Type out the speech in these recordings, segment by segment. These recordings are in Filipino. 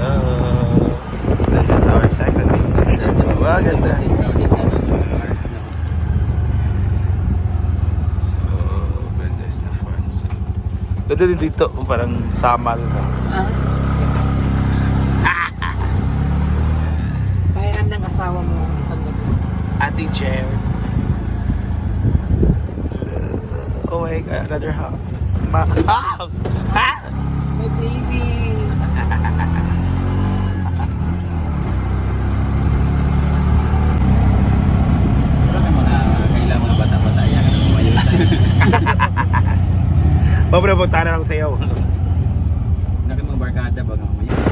Hello. This is our second session. Wow, ganda. So, ganda is na forms. Ganda din dito, parang samal ka. Bayan ng asawa mo isang gabi. Ate chair. Oh my god, another house. Ma house! Ah! My baby! Wala ka mga kailangan mga bata-bata yan. Ano mga yun? Pabrabutan na lang sa'yo. Wala ka mga barkada ba nga mga yun?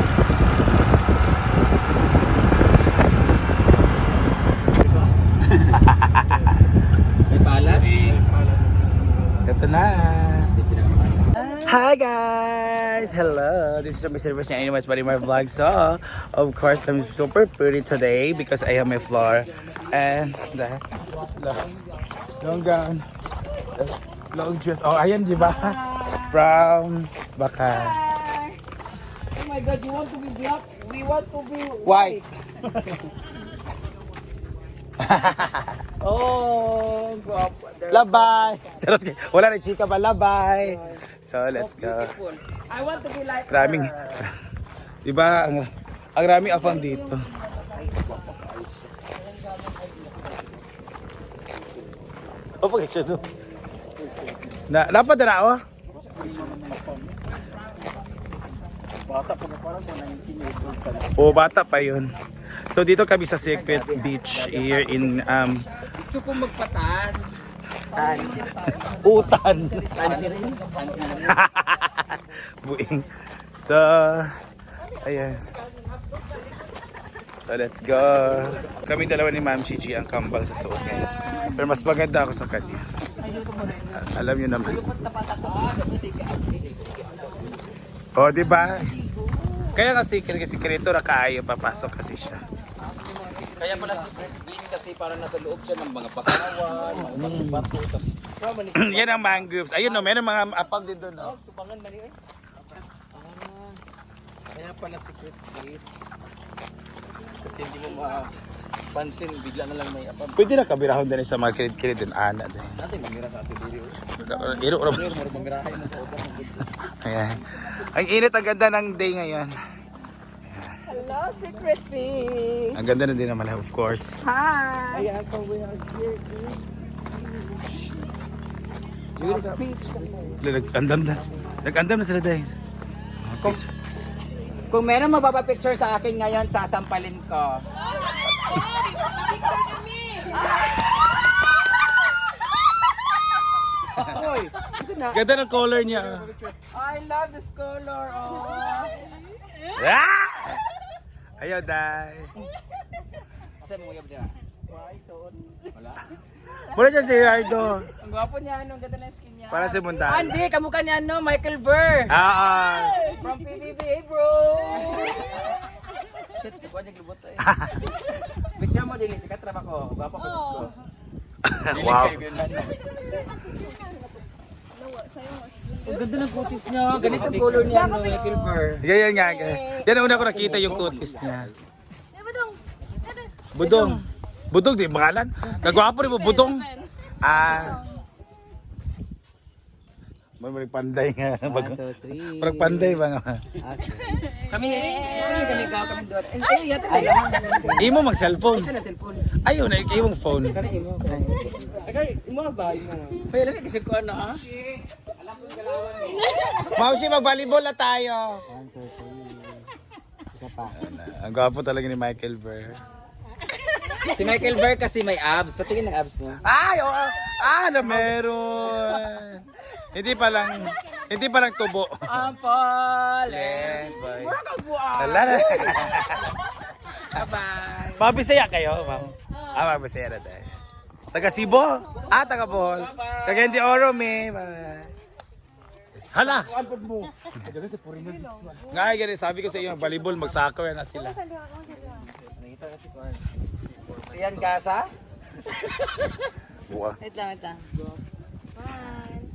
May palas? Ito na. Hi guys! Hello! This is your Mr. Version Anyways Body My Vlog. So, of course, I'm super pretty today because I have my floor and the, the long gown, long dress. Oh, ayan, di ba? From Baka. Oh my God, you want to be black? We want to be White. Oh, Labay! Charot kayo. Wala na chika ba? Labay! So, let's go. beautiful. I want to be like Raming, her. di ba, ang, ang raming afang dito. Opo, kayo siya doon. Na, dapat na ako? Bata pa parang mga 19 years old ka na. O, bata pa yun. So, dito kami sa Secret Beach here in um, Gusto kong magpatan. Utan. Buing. So, ayan. So, let's go. Kami dalawa ni Ma'am Chichi ang kambal sa suot ngayon. Pero mas maganda ako sa kanya. Alam niyo naman. O, di ba? Kaya kasi sikreto na kaayo papasok kasi siya. Kaya pala secret beach kasi para nasa loob siya ng mga bakawan, mga bato, tas Yan ang mangroves. Ayun no, meron mga apag din doon. No? subangan mali eh. Ah, kaya pala secret beach. Kasi hindi mo mapansin, bigla na lang may apam. Pwede na kabirahon din sa mga kilid-kilid din. Ana din. Natin mamira sa ating video. Iro, iro. Pero mo mamirahay mo ko Ayan. Ang init, ang ganda ng day ngayon. Hello, secret fish. Ang ganda na din naman, of course. Hi. Ayan, so we are here is Beautiful beach kasi. Nag-andam na. Nag-andam na sila dahil. Kung, kung meron mapapapicture sa akin ngayon, sasampalin ko. Hoy, kasi na. Ganda ng color niya. I love this color. Oh. Ah! Ayaw, day. Kasi mo yab dia. Why so Wala. Mula siya si Ricardo. Ang gwapo niya, ano, ang ganda ng skin niya. Para si Mundal. Andy, kamukha niya, no, Michael Burr. Ah, ah. From PBB, bro. Shit, di ko niya glubot eh. Picture mo din sikat ra ko. Gwapo ko. Oh. wow. Ang ganda ng kutis niya. Ganito ang color niya, no, Burr. Yan, yan nga. Yan ang una ko nakita yung kutis niya. Budong. Budong, di pangalan? Nagwapo rin mo, Budong. Ah. May panday nga. Bag- Parang panday ba nga? Kami, kami galigaw kami doon. Eh, Ay, yata sila. Imo mag-cellphone. Ito na cellphone. Ayun, ay imong phone. Kani imo. Kani imo ba imo? Ay, alam kasi ko ano ah. Mausi, mag-volleyball na tayo. Ang gwapo talaga ni Michael Burr. Si Michael Burr kasi may abs. Patingin ng abs mo. Ay, oo. Ah, na meron. Hindi pa lang, hindi pa lang tubo. Ampol. Yes, boy. Mura kang buwan. Bye-bye. Mabisaya kayo, ma'am. Ah, mabisaya na tayo. Taga Cebu? Ah, taga Bohol. Taga Hindi Oro, me. Bye. Hala! Nga, ganun, sabi ko sa iyo, volleyball, mag-soccer na sila. Siyan Gasa. Buka. Wait lang, wait lang. One,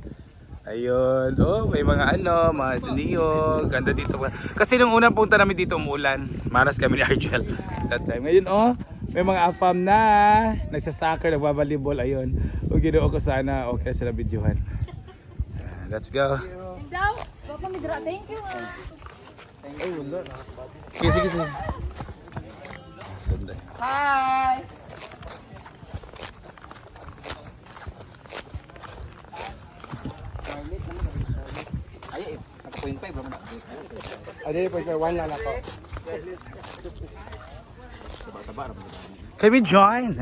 Ayun. Oh, may mga ano, mga duniyog. Ganda dito. Kasi nung unang punta namin dito umulan, maras kami ni Argel. That time. Ngayon, oh, may mga apam na. Nagsasoccer, nagbabalibol. Ayun. Kung ginoo ko sana, okay sila videohan. Ah, let's go. Thank you. Thank you. Kisi, kisi. Hi. 0.5 naman ako. Ano yung 0.1 lang ako? Taba-taba naman ako. Kami join!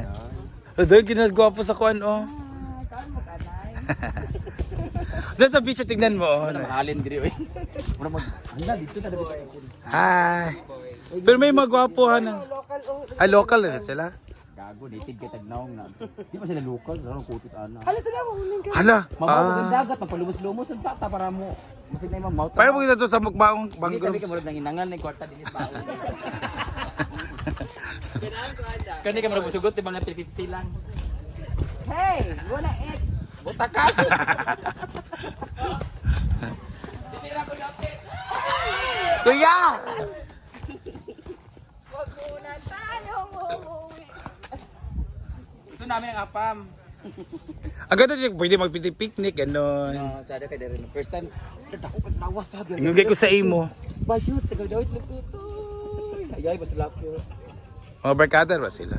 Doon, ginagawa po sa kuan, oh. Doon sa video, tignan mo, oh. Mahalin diri, oy. Eh. Mag... Handa, dito na. Hi! Pero may magwapuhan na. Ah, local na sila? Gago, native kay Tagnaong na. Di ba sila local? Sarang kutis ana. Hala, tala mo. Hala! Mabawagan ah. dagat, magpalumos-lumos ang tata para mo. Masig na yung mouth. Paano mo kita to sa mukbaong Hindi tabi mangroves? ka murag nanginangan na kwarta din pa. Kani ka murag musugot yung mga 350 lang. Hey, wanna eat? Buta ka! Kuya! Wag muna tayong uuwi. Gusto namin ang apam. Ganda din, pwede magpiti-picnic, gano'n. No, tsada ka din. First time, ako pag lawas sa akin. Ingugay ko sa imo. Bayot, tagal dawit lang ito. Ayay, basta laki. Mga barkada ba sila?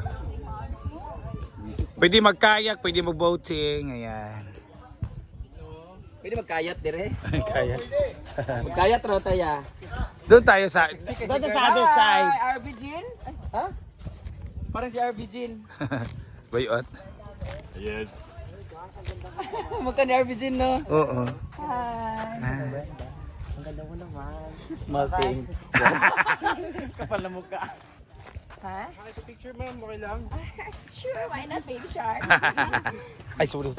Pwede magkayak, pwede mag-boating, ayan. Pwede magkayat dire. Kayak. Magkayat raw taya. Doon tayo sa... Doon tayo sa other side. Hi, RB Jean? Ha? Parang si RB Jean. Bayot? Magka ni RB Jean, no? Oo. Small thing. Kapal na mukha. Ha? Picture ma'am, okay lang? Sure, why not, baby shark? Ay, sorry.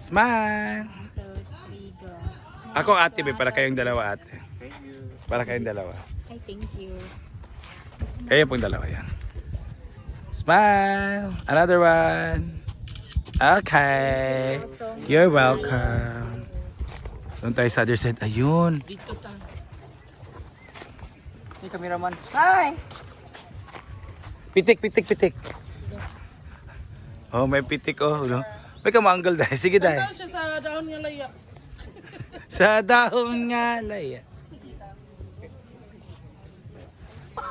Smile! Ako ate, be, para kayong dalawa ate. Para kayong dalawa. I thank you. Kayo pong dalawa yan. Smile! Another one. Okay. You're welcome. Doon tayo sa other side. Ayun. Hey, cameraman. Hi! Pitik, pitik, pitik. Oh, may pitik oh. No? May kamanggal dahil. Sige dahil. sa dahon nga laya. Sa dahon nga laya.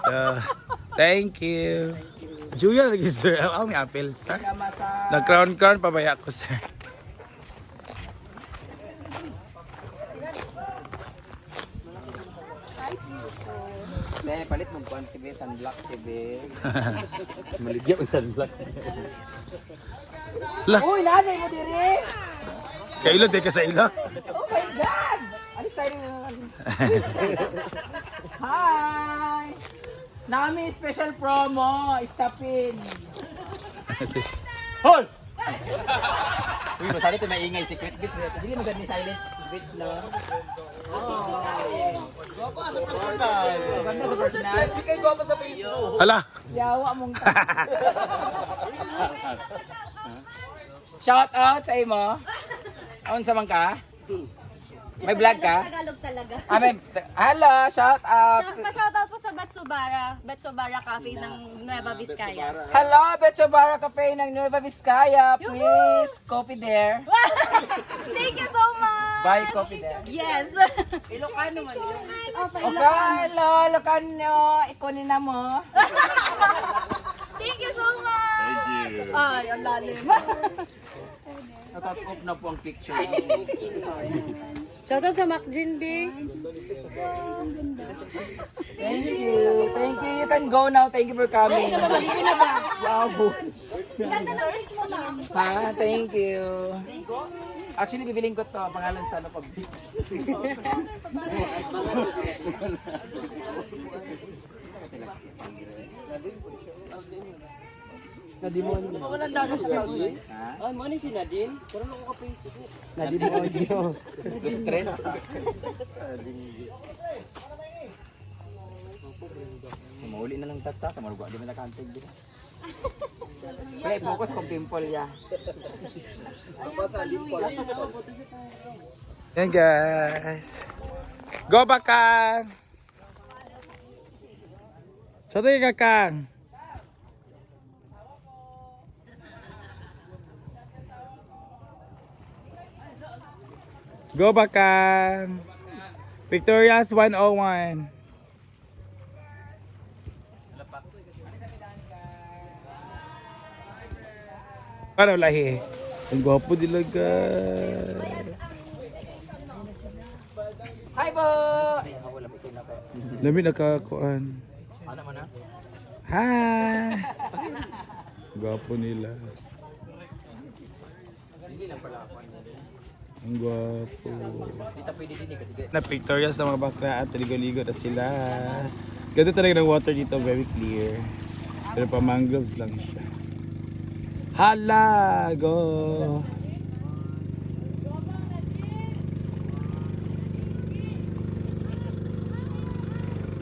So, thank you. Julia lagi sir. Oh, may apple sir. Nag-crown crown pabaya ko sir. Dahil palit mo kuan TV, sunblock TV. Maligyan ang sunblock. La, Uy, nanay mo dire! kailo di ka sa ilo. Oh my God! Alis tayo. Hi! Nami special promo, stopin. Hoy! Uy, masali ito maingay secret bits. Hindi mo ni silent bits, no? Ganda sa personal. Hala. Yawa mong ta. Shout out sa imo. Aon sa man ka? May vlog ka? Tagalog talaga. Ah, may, hello, shout out. Pa-shoutout po sa Batsobara, Batsobara Cafe ng Nueva Vizcaya. Hello, Betso Barra Cafe ng Nueva Vizcaya. Please, coffee there. Thank you so much! Buy coffee there. Yes! Ilocano man. Okay, Okay, hello, Lucano. Ikunin na mo. Thank you so much! Thank you! Ay, ang lalim. Nakakop na po ang picture. Shoutout sa B. Thank you. Thank you. You can go now. Thank you for coming. Wow. Ha, thank you. Actually, bibiling ko to. Pangalan sa ano pag beach. Walang dagat sa kanya. Ah, mo ni si Nadine? Pero ako ka Facebook. Nadimonyo. Lustren. Mauli na lang tata. Kamarugwa. Di mo nakantig din. Kaya focus kung pimple ya. Yan guys. Go Bakang! Sa tayo kakang. Go Bakang! Victoria's 101. Ano lahi? Ang gwapo nila guys. Hi po! Lami nakakuan. Ano man na? Hi! Gwapo nila. Hindi lang pala ako. Ang gwapo. Dito pwede din eh kasi Na pictorials ng mga bakla at ligo-ligo na sila. Ganda talaga ng water dito, very clear. Pero pa mangroves lang siya. Hala! Go!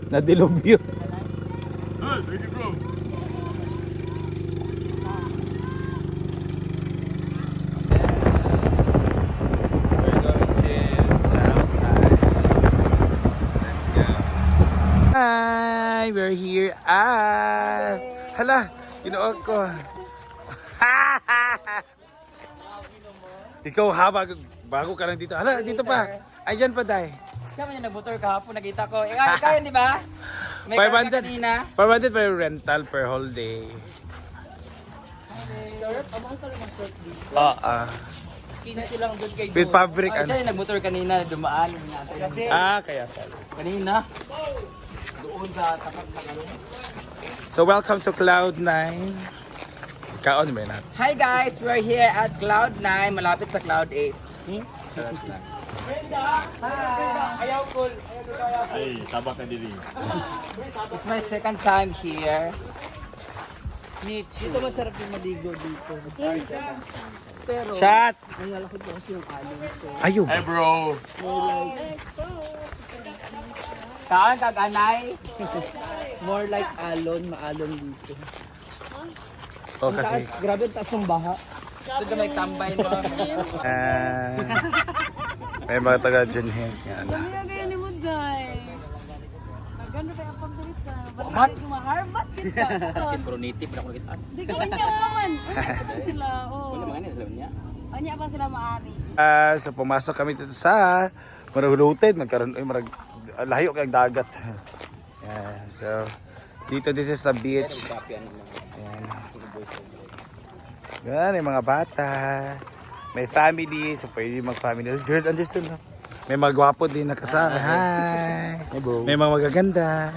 Nadilubyo. We're going to Cloud Nine. Let's go. Hi! We're here at... Hala! Ginoon ko. Ikaw ha, bago, bago ka lang dito. Hala, dito pa. Ayan pa, Day. Kaya niya nagbutor kahapon, nakita ko. Eh, ay, kaya di ba? May karga 500. kanina. 500 per rental per whole day. Short? Amang ka naman short dito. Oo. 15 lang doon kay With fabric, Ay, ano? siya yung nagbutor kanina, dumaan. natin. Ah, kaya pala. Kanina. Doon sa tapat na ano. So, welcome to Cloud9. Kaon ba natin? Hi guys, we're here at Cloud 9, malapit sa Cloud 8. Ay, sabak na dili. It's my second time here. Dito masarap yung maligo dito. Pero, Shot! ang lalaki po kasi yung alon. So, Ayun. Hey bro! more like, Kaan kaganay. more like alon, maalon dito. Oh, Ang taas, kasi... grabe ang taas ng baha. Ito ka may tambay mo. Ah, may mga taga John Hills nga na. Kaya kaya ni mo, guys. Maganda pa yung pagdalita. Mat. Balik ko maharbat kita. Synchronity, pero ako kita. Di ka niya naman. Ano sila? Oh. Ano mga alam niya? Anya pa sila maari. Ah, so pumasok kami dito sa Marahulutin, magkaroon ay marag layo kay dagat. Yeah, so dito this is a beach. Ayan. Yan, yung mga bata. May family, so pwede mag-family. Jared Anderson, no? May mga gwapo din nakasama. Hi! May mga magaganda.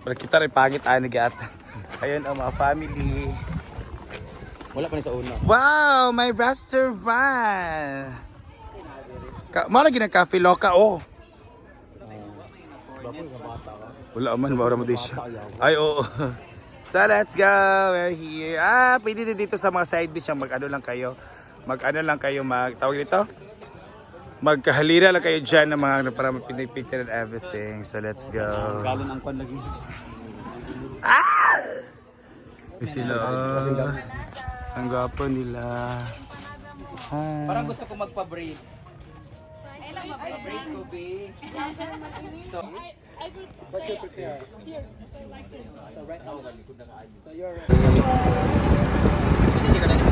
Pero kita rin pangit ani at Ayun ang mga family. Wala pa ni sa una. Wow, may restaurant. Ka mo lagi ng cafe loka oh. Wala man, wala mo din siya. Ay, oo. So, let's go. We're here. Ah, pwede din dito sa mga side dish mag-ano lang kayo. Mag-ano lang kayo, mag, tawag dito? Magkahalira lang kayo dyan ng mga para mapinipicture and everything. So, let's go. Galon ang kwan lagi. Ah! Sila. Ang gwapo nila. Hi. Parang gusto ko magpa-braid. Pa-braid ko, be. So,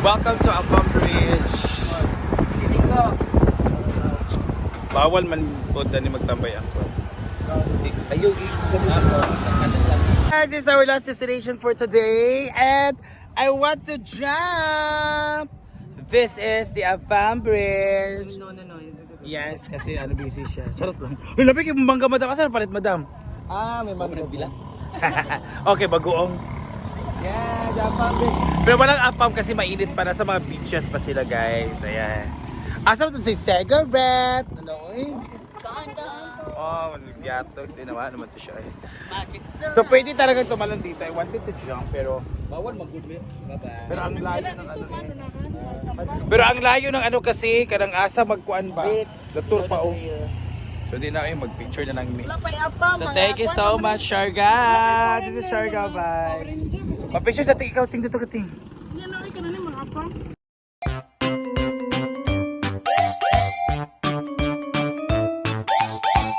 Welcome to Abang Bridge. inising ko. Bawal man po ni magtambay ako. Ayaw, Guys, this is our last destination for today and I want to jump! This is the Abang Bridge. No, no, no. Yes, kasi ano busy siya. Charot lang. Uy, labi kay bangga madam. Asa na palit madam? Ah, may bangga. okay, bagoong. Yeah, Abang Bridge. Pero walang apam kasi mainit pa na sa mga beaches pa sila guys. Ayan. Asa mo si cigarette? Ano eh? Oh, yatok. Sinawa naman to siya eh. So pwede talaga tumalon dito. I wanted to jump pero Bawal mag-good Bye-bye. pero ang layo ng ano eh. Pero ang layo ng ano kasi, kadang asa magkuan ba? Natur pa oh. So di na ay mag-picture na lang ni. So thank you so much Sharga. This is Sharga vibes. Pa-picture sa ting ikaw ting dito ka ting. ka na ni mga apa.